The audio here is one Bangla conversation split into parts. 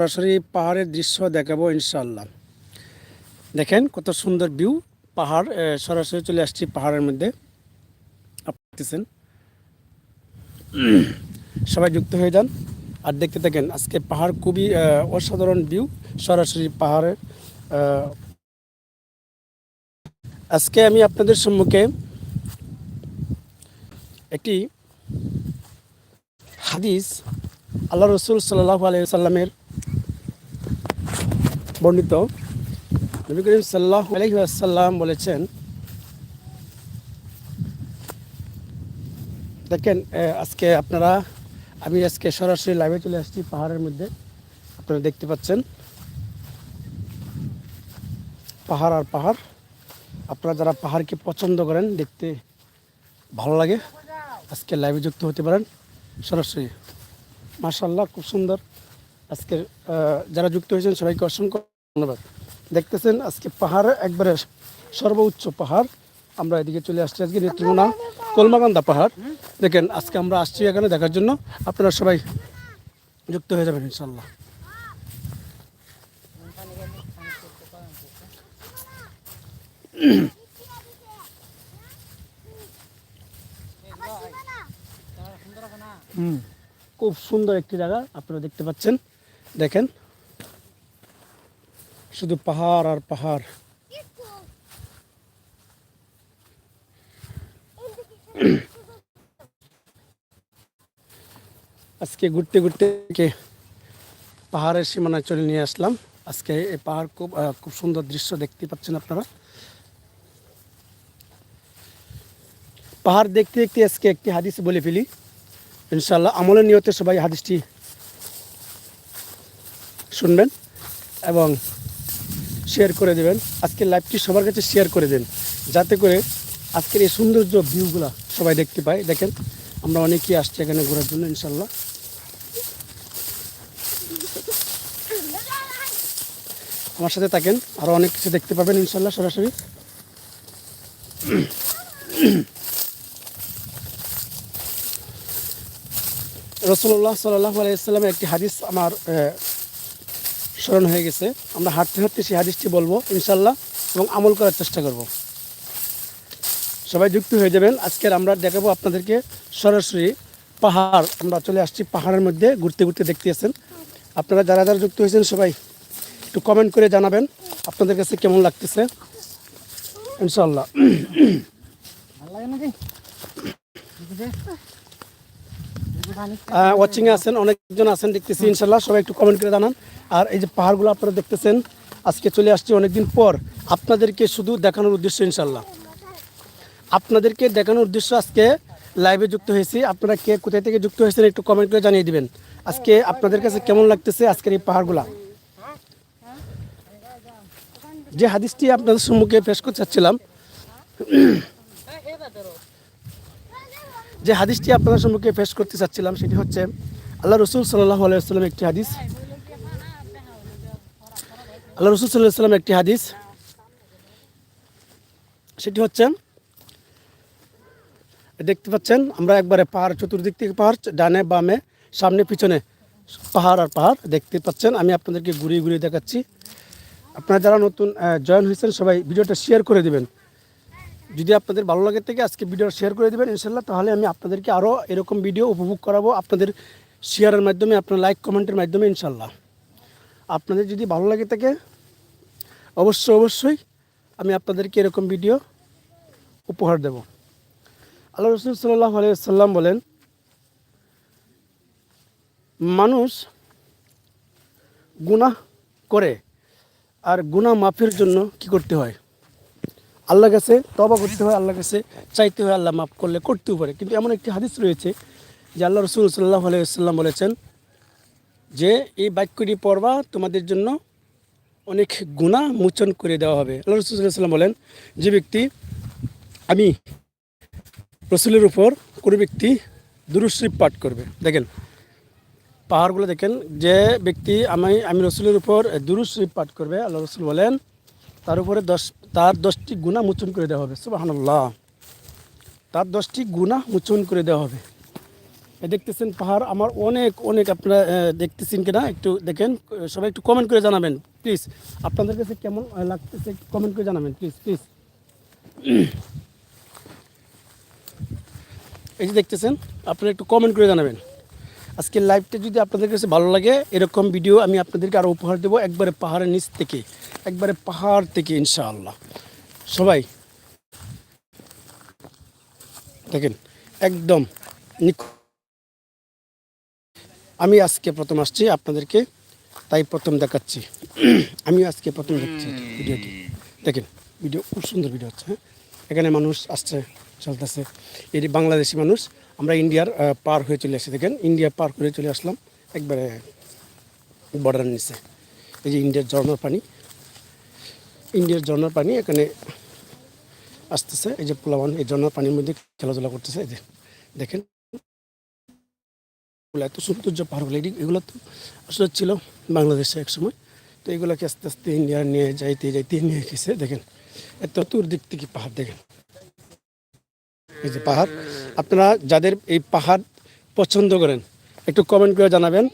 সরাসরি পাহাড়ের দৃশ্য দেখাবো ইনশাল্লাহ দেখেন কত সুন্দর ভিউ, পাহাড় সরাসরি চলে আসছি পাহাড়ের মধ্যে। সবাই যুক্ত হয়ে যান। আর দেখতে থাকেন, আজকে পাহাড় খুবই অসাধারণ ভিউ, সরাসরি পাহাড়ের আজকে আমি আপনাদের সম্মুখে একটি হাদিস আল্লাহ রসুল সাল্লাহ আলাইসাল্লামের বর্ণিত। নবী করিম সাল্লাহ আলহিহাসাল্লাম বলেছেন, দেখেন আজকে আপনারা, আমি আজকে সরাসরি লাইভে চলে আসছি পাহাড়ের মধ্যে। আপনারা দেখতে পাচ্ছেন, পাহাড় আর পাহাড়। আপনারা যারা পাহাড়কে পছন্দ করেন, দেখতে ভালো লাগে, আজকে লাইভে যুক্ত হতে পারেন সরাসরি। মাশাল্লাহ খুব সুন্দর। আজকে যারা যুক্ত হয়েছেন সবাইকে অসংখ্য ধন্যবাদ। দেখতেছেন আজকে পাহাড় একবারে সর্বোচ্চ পাহাড়। আমরা এদিকে চলে আসছি আজকে নেত্রকোনা কলমাকান্দা পাহাড়। দেখেন, আজকে আমরা আসছি এখানে দেখার জন্য। আপনারা সবাই যুক্ত হয়ে যাবেন ইনশাল্লাহ খুব সুন্দর একটি জায়গা, আপনারা দেখতে পাচ্ছেন। দেখেন শুধু পাহাড় আর পাহাড়। আজকে ঘুরতে ঘুরতে পাহাড়ের সীমানায় চলে নিয়ে আসলাম। আজকে এই পাহাড় খুব খুব সুন্দর দৃশ্য দেখতে পাচ্ছেন আপনারা। পাহাড় দেখতে দেখতে আজকে একটি হাদিস বলে ফেলি। ইনশাল্লাহ আমলের নিয়তে সবাই হাদিসটি শুনবেন এবং শেয়ার করে দেবেন। আজকের লাইভটি সবার কাছে শেয়ার করে দেন। যাতে করে আজকের এই সৌন্দর্য ভিউগুলা সবাই দেখতে পায়। দেখেন, আমরা অনেকেই আসছি এখানে ঘোরার জন্য ইনশাল্লাহ আমার সাথে থাকেন আরও অনেক কিছু দেখতে পাবেন ইনশাল্লাহ সরাসরি। রসুল্লাহ সাল্লাহ আলাইসাল্লামের একটি হাদিস আমার স্মরণ হয়ে গেছে। আমরা হাঁটতে হাঁটতে সেই হাদিসটি বলব ইনশাল্লাহ এবং আমল করার চেষ্টা করব। সবাই যুক্ত হয়ে যাবেন। আজকের আমরা দেখাবো আপনাদেরকে সরাসরি পাহাড়। আমরা চলে আসছি পাহাড়ের মধ্যে, ঘুরতে ঘুরতে দেখতে আছেন আপনারা যারা যারা যুক্ত হয়েছেন, সবাই একটু কমেন্ট করে জানাবেন, আপনাদের কাছে কেমন লাগতেছে। ইনশাল্লাহ ওয়াচিংয়ে আছেন, অনেকজন আছেন, দেখতেছি, ইনশাল্লাহ। সবাই একটু কমেন্ট করে জানান। আর এই যে পাহাড়গুলো আপনারা দেখতেছেন, আজকে চলে আসছি অনেকদিন পর। আপনাদেরকে শুধু দেখানোর উদ্দেশ্য ইনশাল্লাহ। আপনাদেরকে দেখানোর উদ্দেশ্য আজকে লাইভে যুক্ত হয়েছি। আপনারা কে কোথায় থেকে যুক্ত হয়েছেন একটু কমেন্ট করে জানিয়ে দিবেন। আজকে আপনাদের কাছে কেমন লাগতেছে আজকের এই পাহাড়গুলা? যে হাদিসটি আপনাদের সম্মুখে পেশ করতে চাচ্ছিলাম যে হাদিসটি আপনাদের সম্মুখে পেশ করতে চাচ্ছিলাম, সেটি হচ্ছে আল্লাহ রসুল সাল্লাহ আলাইসাল্লাম একটি হাদিস। আল্লাহ রসুল সাল্লাহ সাল্লাম একটি হাদিস। সেটি হচ্ছে, দেখতে পাচ্ছেন, আমরা একবারে পাহাড় চতুর্দিক থেকে পাহাড়, ডানে, বামে, সামনে, পিছনে, পাহাড় আর পাহাড় দেখতে পাচ্ছেন। আমি আপনাদেরকে ঘুরিয়ে ঘুরিয়ে দেখাচ্ছি। আপনারা যারা নতুন জয়েন হয়েছেন, সবাই ভিডিওটা শেয়ার করে দিবেন। যদি আপনাদের ভালো লাগে থেকে আজকে ভিডিও শেয়ার করে দেবেন ইনশাল্লাহ তাহলে আমি আপনাদেরকে আরও এরকম ভিডিও উপভোগ করাবো আপনাদের শেয়ারের মাধ্যমে, আপনার লাইক কমেন্টের মাধ্যমে ইনশাল্লাহ আপনাদের যদি ভালো লাগে থাকে, অবশ্যই অবশ্যই আমি আপনাদেরকে এরকম ভিডিও উপহার দেব। আল্লাহ রসুল সাল্লাহ আলাইসাল্লাম বলেন, মানুষ গুনাহ করে আর গুনাহ মাফের জন্য কি করতে হয়? আল্লাহ কাছে তবা করতে হয় আল্লাহ কাছে চাইতে হয়, আল্লাহ মাফ করলে করতেও পারে। কিন্তু এমন একটি হাদিস রয়েছে যে আল্লাহ রসুল সাল্লাহ আলাইসাল্লাম বলেছেন যে, এই বাক্যটি পড়বা, তোমাদের জন্য অনেক গুণা মোচন করে দেওয়া হবে। আল্লাহ রসুল সাল্লাম বলেন, যে ব্যক্তি, আমি রসুলের উপর কোনো ব্যক্তি দুরুশ্রীপ পাঠ করবে। দেখেন, পাহাড়গুলো দেখেন, যে ব্যক্তি, আমি আমি রসুলের উপর দুরুশ্রীপ পাঠ করবে, আল্লাহ রসুল বলেন, তার উপরে দশ তার দশটি গুণা মোচন করে দেওয়া হবে সুবাহান্লাহ তার দশটি গুণা মোচন করে দেওয়া হবে। এ দেখতেছেন পাহাড়, আমার অনেক অনেক আপনারা দেখতেছেন কিনা? একটু দেখেন, সবাই একটু কমেন্ট করে জানাবেন প্লিজ আপনাদের কাছে কেমন লাগতেছে কমেন্ট করে জানাবেন প্লিজ প্লিজ এই যে দেখতেছেন, আপনারা একটু কমেন্ট করে জানাবেন। আজকের লাইভটা যদি আপনাদের কাছে ভালো লাগে এরকম ভিডিও আমি আপনাদেরকে আরও উপহার দেবো একবারে পাহাড়ের নিচ থেকে একবারে পাহাড় থেকে ইনশাআল্লাহ। সবাই দেখেন একদম আমি আজকে প্রথম আসছি আপনাদেরকে তাই প্রথম দেখাচ্ছি। আমি আজকে প্রথম দেখছি ভিডিওটি। দেখেন ভিডিও খুব সুন্দর ভিডিও হচ্ছে হ্যাঁ? এখানে মানুষ আসছে, চলতেছে। এটি বাংলাদেশি মানুষ। আমরা ইন্ডিয়ার পার হয়ে চলে আসি দেখেন, ইন্ডিয়া পার করে চলে আসলাম একবারে বর্ডার নিচে। এই যে ইন্ডিয়ার ঝর্ণার পানি। ইন্ডিয়ার ঝর্ণার পানি এখানে আসতেছে। এই যে পোলাবান এই ঝর্ণার পানির মধ্যে খেলাধুলা করতেছে। এই যে দেখেন। এত সৌন্দর্য পাহাড়গুলো এটি- এগুলো তো আসলে ছিল বাংলাদেশে এক সময় তো এগুলোকে আস্তে আস্তে ইন্ডিয়া নিয়ে যাইতে যাইতে নিয়ে গেছে। দেখেন এত চতুর দিক থেকে পাহাড় দেখেন। এই যে পাহাড়, আপনারা যাদের এই পাহাড় পছন্দ করেন, একটু কমেন্ট করে জানাবেন।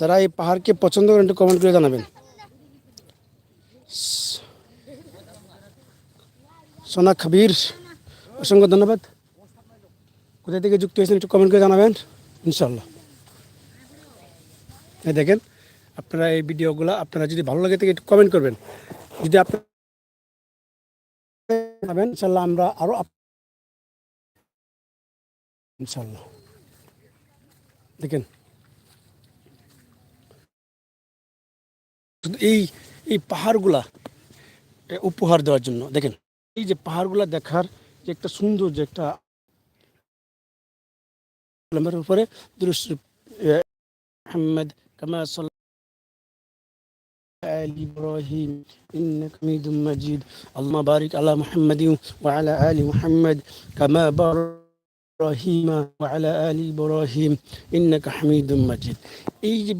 যারা এই পাহাড়কে পছন্দ করেন, একটু কমেন্ট করে জানাবেন। সোনা খাবির, অসংখ্য ধন্যবাদ। কোথা থেকে যুক্ত হয়েছেন, একটু কমেন্ট করে জানাবেন ইনশাল্লাহ দেখেন, আপনারা এই ভিডিওগুলো, আপনারা যদি ভালো লাগে থেকে একটু কমেন্ট করবেন। যদি আপনারা যাবেন ইনশাল্লাহ আমরা আরও ইনশাল্লাহ দেখেন। এই এই পাহাড়গুলা উপহার দেওয়ার জন্য, দেখেন। এই যে পাহাড়গুলা দেখার যে একটা সুন্দর যে একটা উপরে দৃশ্য আহমেদ কামাল آل إبراهيم إنك حميد مجيد. اللهم بارك على محمد وعلى آل محمد كما بارك إبراهيم وعلى آل إبراهيم إنك حميد مجيد. إيجي